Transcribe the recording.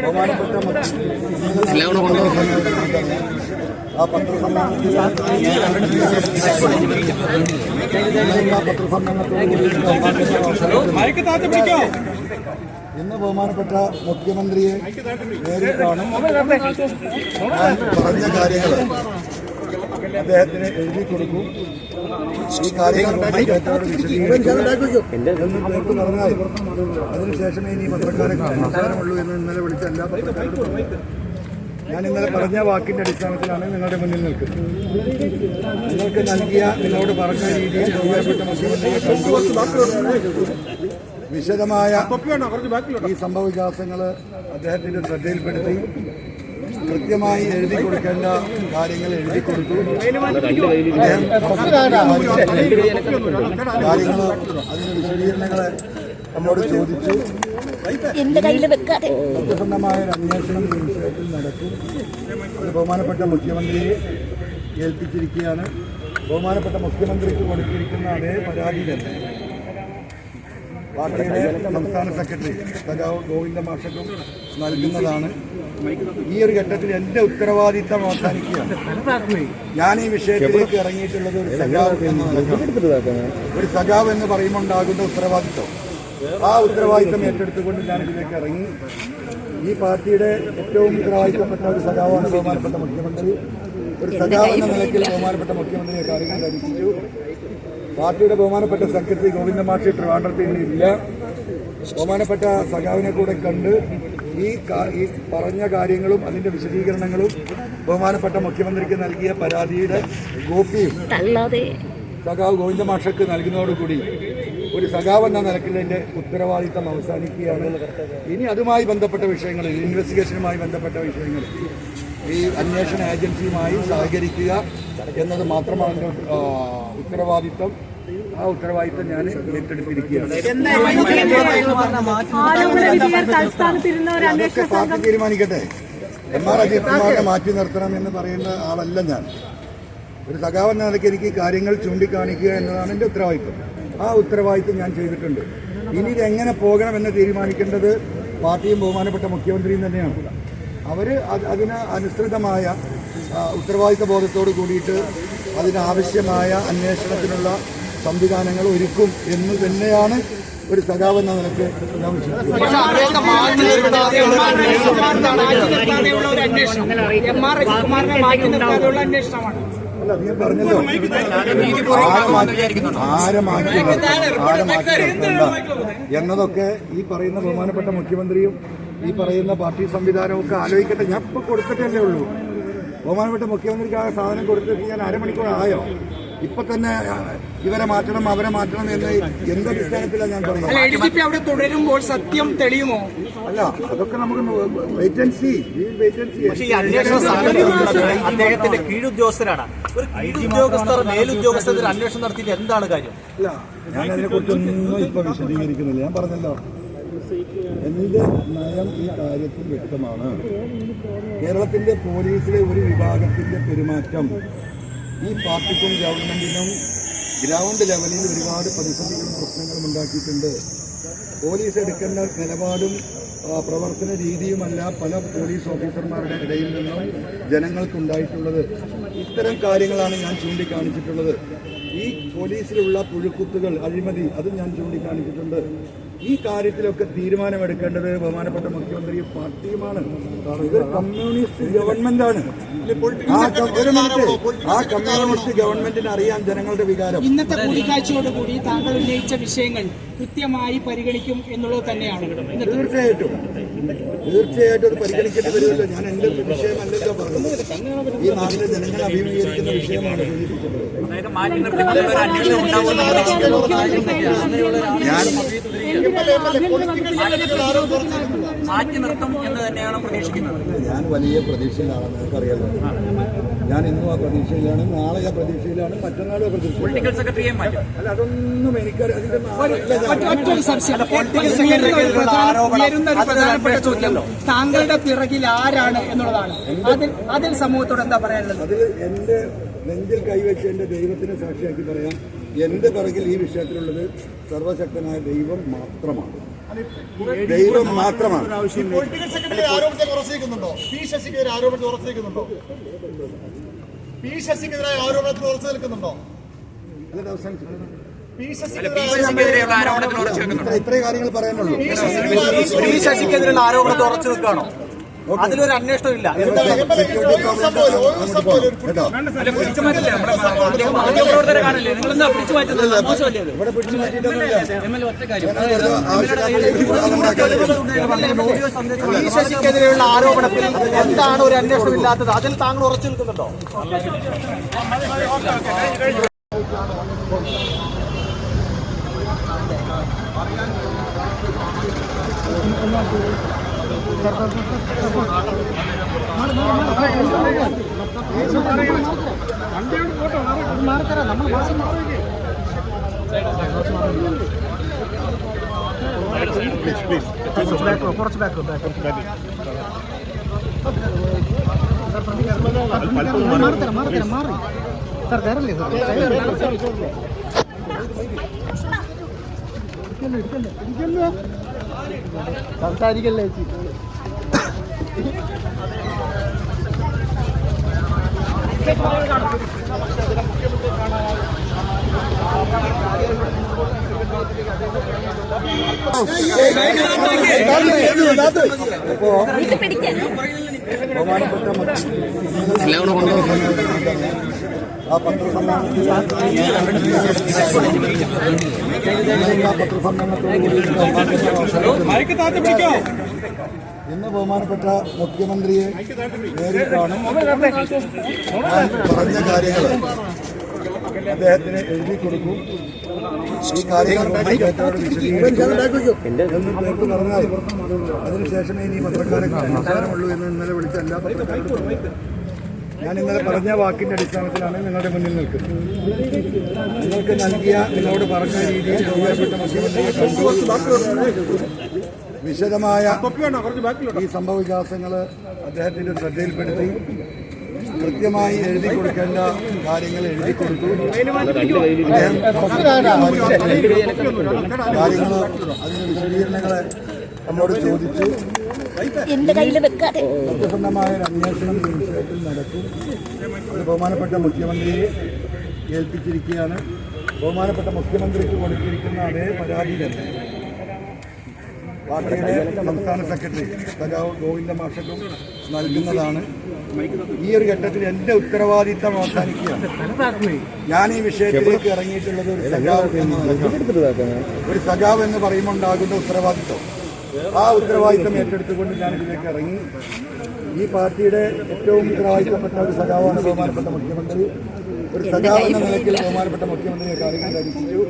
ബഹുമാനപ്പെട്ട ആ പത്രസമ്മേളനത്തിൽ പത്രസമ്മേളനത്തോട് ഇന്ന് ബഹുമാനപ്പെട്ട മുഖ്യമന്ത്രിയെ നേരിൽ കാണും. പറഞ്ഞ കാര്യങ്ങൾ അദ്ദേഹത്തിന് എഴുതി കൊടുക്കും. ഈ കാര്യങ്ങൾ അദ്ദേഹത്തോട് വിശദീകരിക്കും പറഞ്ഞാൽ അതിനുശേഷമേ ഇനി പത്രക്കാരെ അവസാനമുള്ളൂ എന്ന് ഇന്നലെ വിളിച്ച എല്ലാ പത്രക്കാരോടും ഞാൻ ഇന്നലെ പറഞ്ഞ വാക്കിന്റെ അടിസ്ഥാനത്തിലാണ് നിങ്ങളുടെ മുന്നിൽ നിൽക്കുന്നത്. നിങ്ങൾക്ക് നൽകിയ നിങ്ങളോട് പറഞ്ഞ രീതിയിൽ ബഹുമാനപ്പെട്ട മുഖ്യമന്ത്രിയെ കണ്ടു. വിശദമായ ഈ സംഭവ വികാസങ്ങൾ അദ്ദേഹത്തിന്റെ ശ്രദ്ധയിൽപ്പെടുത്തി. കൃത്യമായി എഴുതി കൊടുക്കേണ്ട കാര്യങ്ങൾ എഴുതി കൊടുത്തു. കാര്യങ്ങൾ അതിന്റെ വിശദീകരണങ്ങൾ നമ്മോട് ചോദിച്ചു. സത്യസന്ധമായ ഒരു അന്വേഷണം ഈ വിഷയത്തിൽ നടക്കും. ബഹുമാനപ്പെട്ട മുഖ്യമന്ത്രിയെ ഏൽപ്പിച്ചിരിക്കുകയാണ്. ബഹുമാനപ്പെട്ട മുഖ്യമന്ത്രിക്ക് കൊടുത്തിരിക്കുന്ന അതേ പരാതി തന്നെ. പാർട്ടിയുടെ സംസ്ഥാന സെക്രട്ടറി സഖാവ് ഗോവിന്ദ മാഷക്കും നൽകുന്നതാണ്. ഈ ഒരു ഘട്ടത്തിൽ എന്റെ ഉത്തരവാദിത്തം അവസാനിക്കുകയാണ്. ഞാൻ ഈ വിഷയത്തിലേക്ക് ഇറങ്ങിയിട്ടുള്ളത് ഒരു സഖാവ് ഒരു സഖാവ് എന്ന് പറയുമ്പോൾ ഉണ്ടാകുന്ന ഉത്തരവാദിത്തം. ആ ഉത്തരവാദിത്തം ഏറ്റെടുത്തുകൊണ്ട് ഞാൻ ഇതിലേക്ക് ഇറങ്ങി. ഈ പാർട്ടിയുടെ ഏറ്റവും ഉത്തരവാദിത്തപ്പെട്ട ഒരു സഖാവാണ് ബഹുമാനപ്പെട്ട മുഖ്യമന്ത്രി. ഒരു സഖാവ് എന്ന നിലയ്ക്ക് ബഹുമാനപ്പെട്ട മുഖ്യമന്ത്രിയെ കാര്യങ്ങൾ ധരിപ്പിച്ചു. പാർട്ടിയുടെ ബഹുമാനപ്പെട്ട സെക്രട്ടറി ഗോവിന്ദ മാഷി ട്രിവാൻഡ്രത്തിൽ ഇല്ല. ബഹുമാനപ്പെട്ട സഖാവിനെ കൂടെ കണ്ട് ഈ ഈ പറഞ്ഞ കാര്യങ്ങളും അതിന്റെ വിശദീകരണങ്ങളും ബഹുമാനപ്പെട്ട മുഖ്യമന്ത്രിക്ക് നൽകിയ പരാതിയുടെ കോപ്പിയും സഖാവ് ഗോവിന്ദ മാഷക്ക് നൽകുന്നതോടുകൂടി ഒരു സഖാവ് എന്ന നിലക്കിലെ ഉത്തരവാദിത്തം അവസാനിക്കുകയാണ്. ഇനി അതുമായി ബന്ധപ്പെട്ട വിഷയങ്ങൾ ഇൻവെസ്റ്റിഗേഷനുമായി ബന്ധപ്പെട്ട വിഷയങ്ങൾ ഈ അന്വേഷണ ഏജൻസിയുമായി സഹകരിക്കുക എന്നത് മാത്രമാണ് എന്റെ ആ, ഉത്തരവാദിത്തം ആ ഉത്തരവാദിത്വം ഞാൻ ഏറ്റെടുത്തിരിക്കുകയാണ്. പാർട്ടി തീരുമാനിക്കട്ടെ. എം ആർ അജിത്കുമാറിനെ മാറ്റി നിർത്തണം എന്ന് പറയുന്ന ആളല്ല ഞാൻ. ഒരു സഖാവ് എന്ന നിലയ്ക്ക് എനിക്ക് കാര്യങ്ങൾ ചൂണ്ടിക്കാണിക്കുക എന്നതാണ് എന്റെ ഉത്തരവാദിത്വം. ആ ഉത്തരവാദിത്വം ഞാൻ ചെയ്തിട്ടുണ്ട്. ഇനി ഇതെങ്ങനെ എങ്ങനെ പോകണമെന്ന് തീരുമാനിക്കേണ്ടത് പാർട്ടിയും ബഹുമാനപ്പെട്ട മുഖ്യമന്ത്രിയും തന്നെയാണ്. അവർ അതിന് അനുസൃതമായ ഉത്തരവാദിത്വ ഉത്തരവാദിത്ത ബോധത്തോട് കൂടിയിട്ട് അതിനാവശ്യമായ അന്വേഷണത്തിനുള്ള സംവിധാനങ്ങൾ ഒരുക്കും എന്ന് തന്നെയാണ് ഒരു സഖാവ് എന്ന നിലയ്ക്ക് ഞാൻ അന്വേഷണമാണ് അല്ല നീ പറഞ്ഞല്ലോ ആരെ എന്നതൊക്കെ ഈ പറയുന്ന ബഹുമാനപ്പെട്ട മുഖ്യമന്ത്രിയും ഈ പറയുന്ന പാർട്ടി സംവിധാനവും ഒക്കെ ആലോചിക്കട്ടെ. ഞാൻ ഇപ്പൊ കൊടുത്തിട്ടല്ലേ ഉള്ളൂ. ബഹുമാനപ്പെട്ട മുഖ്യമന്ത്രിക്ക് ആ സാധനം കൊടുത്തിട്ട് ഞാൻ അരമണിക്കൂർ ആയോ? ഇപ്പൊ തന്നെ ഇവരെ മാറ്റണം അവരെ മാറ്റണം എന്ന് എന്തടിസ്ഥാനത്തിലാണ് ഞാൻ അല്ല പറയുന്നത് അവിടെ തുടരുമ്പോൾ സത്യം തെളിയുമോ? അല്ല അതൊക്കെ നമുക്ക് വേറ്റൻസി അദ്ദേഹത്തിന്റെ കീഴുദ്യോഗസ്ഥരാണ് ഒരു കീഴുദ്യോഗസ്ഥർ മേലുദ്യോഗസ്ഥർ അന്വേഷണം നടത്തിയിട്ട് എന്താണ് കാര്യം? അല്ല ഞാൻ അതിനെക്കുറിച്ചൊന്നും ഇപ്പൊ വിശദീകരിക്കുന്നില്ല. ഞാൻ പറഞ്ഞല്ലോ. എന്റെ നയം ഈ കാര്യത്തിൽ വ്യക്തമാണ്. കേരളത്തിന്റെ പോലീസിലെ ഒരു വിഭാഗത്തിന്റെ പെരുമാറ്റം. ഈ പാർട്ടിക്കും ഗവൺമെന്റിനും ഗ്രൗണ്ട് ലെവലിൽ ഒരുപാട് പ്രതിസന്ധികളും പ്രശ്നങ്ങളും ഉണ്ടാക്കിയിട്ടുണ്ട്. പോലീസ് എടുക്കേണ്ട നിലപാടും പ്രവർത്തന രീതിയുമല്ല പല പോലീസ് ഓഫീസർമാരുടെ ഇടയിൽ നിന്നും ജനങ്ങൾക്കുണ്ടായിട്ടുള്ളത്. ഇത്തരം കാര്യങ്ങളാണ് ഞാൻ ചൂണ്ടിക്കാണിച്ചിട്ടുള്ളത്. ഈ പോലീസിലുള്ള പുഴുക്കുത്തുകൾ അഴിമതി അതും ഞാൻ ചൂണ്ടിക്കാണിച്ചിട്ടുണ്ട്. ഈ കാര്യത്തിലൊക്കെ തീരുമാനമെടുക്കേണ്ടത് ബഹുമാനപ്പെട്ട മുഖ്യമന്ത്രിയും പാർട്ടിയുമാണ്. ഇത് കമ്മ്യൂണിസ്റ്റ് ഗവൺമെന്റാണ്. ആ ഒരു മിനിറ്റ്. ആ കമ്മ്യൂണിസ്റ്റ് ഗവൺമെന്റിന് അറിയാൻ ജനങ്ങളുടെ വികാരം. ഇന്നത്തെ കൂടിക്കാഴ്ചയോടുകൂടി താങ്കൾ ഉന്നയിച്ച വിഷയങ്ങൾ കൃത്യമായി പരിഗണിക്കും എന്നുള്ളത് തന്നെയാണ്. തീർച്ചയായിട്ടും. തീർച്ചയായിട്ടും അത് പരിഗണിക്കേണ്ടി വരുമല്ലോ. ഞാൻ എന്റെ വിഷയമല്ലല്ലോ പറഞ്ഞത്. ഈ നാട്ടിലെ ജനങ്ങൾ അഭിമുഖീകരിക്കുന്ന വിഷയമാണ്. സൂചിപ്പിച്ചത് മാറ്റി ഞാൻ മാറ്റി നിർത്തും എന്ന് തന്നെയാണ് പ്രതീക്ഷിക്കുന്നത്. ഞാൻ വലിയ പ്രതീക്ഷയിലാണ് നിങ്ങൾക്കറിയാലോ. ഞാൻ ഇന്നും ആ പ്രതീക്ഷയിലാണ് നാളെ ആ പ്രതീക്ഷയിലാണ് മറ്റന്നാളും ആ പ്രതീക്ഷയിലാണ്. പൊളിറ്റിക്കൽ സെക്രട്ടറിയെ മാറ്റും. അല്ല അതൊന്നും എനിക്ക് താങ്കളുടെ പിറകിൽ ആരാണ് എന്നുള്ളതാണ്. അതിൽ അതിൽ സമൂഹത്തോട് എന്താ പറയാനുള്ളത്? അതിൽ എന്റെ നെഞ്ചിൽ കൈവച്ച് എന്റെ ദൈവത്തിനെ സാക്ഷിയാക്കി പറയാം. എന്റെ പിറകിൽ ഈ വിഷയത്തിലുള്ളത് സർവശക്തനായ ദൈവം മാത്രമാണ്. ദൈവം മാത്രമാണ്. ശശിക്കെതിരെ ഇത്രയും കാര്യങ്ങൾ പറയാനുള്ളൂ. പി ശശിക്കെതിരെയുള്ള ആരോപണത്തെ ഉറച്ചു നിൽക്കുകയാണോ? അതിലൊരു അന്വേഷണം ഇല്ല. ശശിക്കെതിരെയുള്ള ആരോപണത്തിൽ എന്താണ് ഒരു അന്വേഷണം ഇല്ലാത്തത്? അതിൽ താങ്കൾ ഉറച്ചു മാറ്റിയിട്ടൊന്നുമില്ല വെറുതെ ആവശ്യമില്ലാത്ത രീതിയിൽ ഉണ്ടാക്കാതെ. ബാക്ക് ശശിക്കെതിരെയുള്ള ആരോപണത്തിൽ എന്താണ് ഒരു അന്വേഷണം സാർ അതിൽ താങ്കൾ ഉറച്ചു നിൽക്കുന്നുണ്ടോ ഇത് പിടിക്കാൻ ബഹുമാനപ്പെട്ട ആ പത്രസമ്മേളനത്തിൽ പത്രസമ്മേളനത്തോട് ഇന്ന് ബഹുമാനപ്പെട്ട മുഖ്യമന്ത്രിയെ നേരിൽ കാണും ഞാൻ പറഞ്ഞ കാര്യങ്ങൾ അദ്ദേഹത്തിന് എഴുതി കൊടുക്കും. ഈ കാര്യങ്ങൾ തീർത്ത് പറഞ്ഞാൽ അതിനുശേഷമേ ഇനി പത്രക്കാരെ കാണാനുള്ളൂ എന്ന് ഇന്നലെ വിളിച്ച എല്ലാ പത്രക്കാരോടും ഞാൻ ഇന്നലെ പറഞ്ഞ വാക്കിന്റെ അടിസ്ഥാനത്തിലാണ് നിങ്ങളുടെ മുന്നിൽ നിൽക്കുന്നത്. നിങ്ങൾക്ക് നൽകിയ നിങ്ങളോട് പറഞ്ഞ രീതിയിൽ ബഹുമാനപ്പെട്ട മുഖ്യമന്ത്രിയെ കണ്ടു വിശദമായ ഈ സംഭവ വികാസങ്ങൾ അദ്ദേഹത്തിന്റെ ശ്രദ്ധയിൽപ്പെടുത്തി. കൃത്യമായി എഴുതി കൊടുക്കേണ്ട കാര്യങ്ങൾ എഴുതി കൊടുത്തു. അദ്ദേഹം കാര്യങ്ങൾ അതിന്റെ വിശദീകരണങ്ങൾ നമ്മോട് ചോദിച്ചു. എന്റെ കയ്യിൽ വെക്കാതെ. സത്യസന്ധമായ ഒരു അന്വേഷണം ഈ വിഷയത്തിൽ നടക്കും. അത് ബഹുമാനപ്പെട്ട മുഖ്യമന്ത്രിയെ ഏൽപ്പിച്ചിരിക്കുകയാണ്. ബഹുമാനപ്പെട്ട മുഖ്യമന്ത്രിക്ക് കൊടുത്തിരിക്കുന്ന അതേ പരാതി തന്നെ. പാർട്ടിയുടെ സംസ്ഥാന സെക്രട്ടറി സഖാവ് ഗോവിന്ദ മാഷക്കും നൽകുന്നതാണ്. ഈ ഒരു ഘട്ടത്തിൽ എന്റെ ഉത്തരവാദിത്തം അവസാനിക്കുകയാണ്. ഞാൻ ഈ വിഷയത്തിലേക്ക് ഇറങ്ങിയിട്ടുള്ളത് ഒരു സഖാവ് ഒരു സഖാവ് എന്ന് പറയുമ്പോൾ ഉണ്ടാകുന്ന ഉത്തരവാദിത്തം ആ ഉത്തരവാദിത്തം ഏറ്റെടുത്തുകൊണ്ട് ഞാൻ ഇതിലേക്ക് ഇറങ്ങി. ഈ പാർട്ടിയുടെ ഏറ്റവും ഉത്തരവാദിത്തപ്പെട്ട ഒരു സഖാവാണ് ബഹുമാനപ്പെട്ട മുഖ്യമന്ത്രി. ഒരു സഖാവ് എന്ന നിലയ്ക്ക് ബഹുമാനപ്പെട്ട മുഖ്യമന്ത്രിയെ കാര്യങ്ങൾ ധരിപ്പിച്ചു